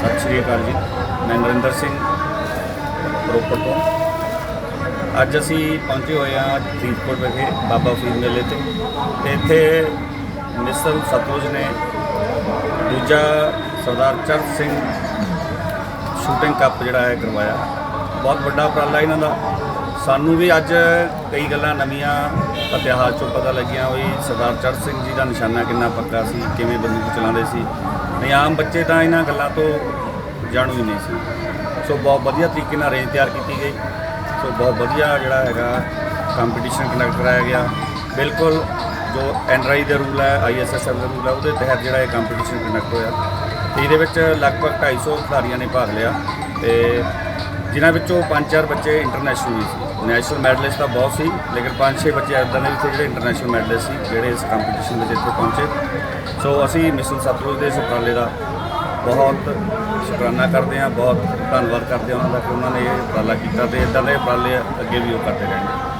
ਸਤਿ ਸ਼੍ਰੀ ਅਕਾਲ ਜੀ। ਮੈਂ ਨਰਿੰਦਰ ਸਿੰਘ, ਰੋਪੜ ਤੋਂ। ਅੱਜ ਅਸੀਂ ਪਹੁੰਚੇ ਹੋਏ ਹਾਂ ਫਰੀਦਕੋਟ ਵਿਖੇ ਬਾਬਾ ਫਰੀਦ ਮੇਲੇ ਤੇ। ਤੇ ਇੱਥੇ ਮਿਸਲ ਸਤਲੁਜ ਨੇ ਦੂਜਾ ਸਰਦਾਰ ਚਰਨ ਸਿੰਘ ਸ਼ੂਟਿੰਗ ਕੱਪ ਜਿਹੜਾ ਹੈ ਕਰਵਾਇਆ। ਬਹੁਤ ਵੱਡਾ ਉਪਰਾਲਾ ਇਹਨਾਂ ਦਾ। ਸਾਨੂੰ ਵੀ ਅੱਜ ਕਈ ਗੱਲਾਂ ਨਵੀਆਂ ਇਤਿਹਾਸ ਚੋਂ ਪਤਾ ਲੱਗੀਆਂ। ਹੋਈ ਸਰਦਾਰ ਚਰਨ ਸਿੰਘ ਜੀ ਦਾ ਨਿਸ਼ਾਨਾ ਕਿੰਨਾ ਪੱਕਾ ਸੀ, ਕਿਵੇਂ ਬੰਦੂਕ ਚਲਾਉਂਦੇ ਸੀ। ਨਹੀਂ, ਆਮ ਬੱਚੇ ਤਾਂ ਇਹਨਾਂ ਗੱਲਾਂ ਤੋਂ ਜਾਣੂ ਹੀ ਨਹੀਂ ਸੀ। ਸੋ ਬਹੁਤ ਵਧੀਆ ਤਰੀਕੇ ਨਾਲ ਰੇਂਜ ਤਿਆਰ ਕੀਤੀ ਗਈ। ਸੋ ਬਹੁਤ ਵਧੀਆ ਜਿਹੜਾ ਹੈਗਾ ਕੰਪੀਟੀਸ਼ਨ ਕੰਡਕਟ ਕਰਾਇਆ ਗਿਆ। ਬਿਲਕੁਲ ਜੋ ਐਨਰਾਈ ਦੇ ਰੂਲ ਹੈ ਆਈਐਸਐਸਐਫ ਦਾ ਰੂਲ ਹੈ, ਉਹਦੇ ਤਹਿਤ ਜਿਹੜਾ ਇਹ ਕੰਪੀਟੀਸ਼ਨ ਕੰਡਕਟ ਹੋਇਆ। ਤੇ ਇਹਦੇ ਵਿੱਚ ਲਗਭਗ 250 ਖਿਡਾਰੀਆਂ ਨੇ ਭਾਗ ਲਿਆ ਤੇ ਜਿਨ੍ਹਾਂ ਵਿੱਚੋਂ 5-4 ਬੱਚੇ ਇੰਟਰਨੈਸ਼ਨਲ ਵੀ ਸੀ। ਨੈਸ਼ਨਲ ਮੈਡਲਿਸਟ ਤਾਂ ਬਹੁਤ ਸੀ, ਲੇਕਿਨ 5-6 ਬੱਚੇ ਇਦਾਂ ਦੇ ਵੀ ਸੀ ਜਿਹੜੇ ਇੰਟਰਨੈਸ਼ਨਲ ਮੈਡਲਿਸਟ ਸੀ, ਜਿਹੜੇ ਇਸ ਕੰਪੀਟੀਸ਼ਨ ਵਿੱਚ ਇੱਥੇ ਪਹੁੰਚੇ। ਸੋ ਅਸੀਂ ਮਿਸ਼ਨ ਸਤਲੁਜ ਦੇ ਇਸ ਉਪਰਾਲੇ ਦਾ ਬਹੁਤ ਸ਼ੁਕਰਾਨਾ ਕਰਦੇ ਹਾਂ, ਬਹੁਤ ਧੰਨਵਾਦ ਕਰਦੇ ਹਾਂ ਉਹਨਾਂ ਦਾ ਕਿ ਉਹਨਾਂ ਨੇ ਇਹ ਉਪਰਾਲਾ ਕੀਤਾ ਤੇ ਇਦਾਂ ਦੇ ਉਪਰਾਲੇ ਅੱਗੇ ਵੀ ਉਹ ਕਰਦੇ ਰਹਿਣਗੇ।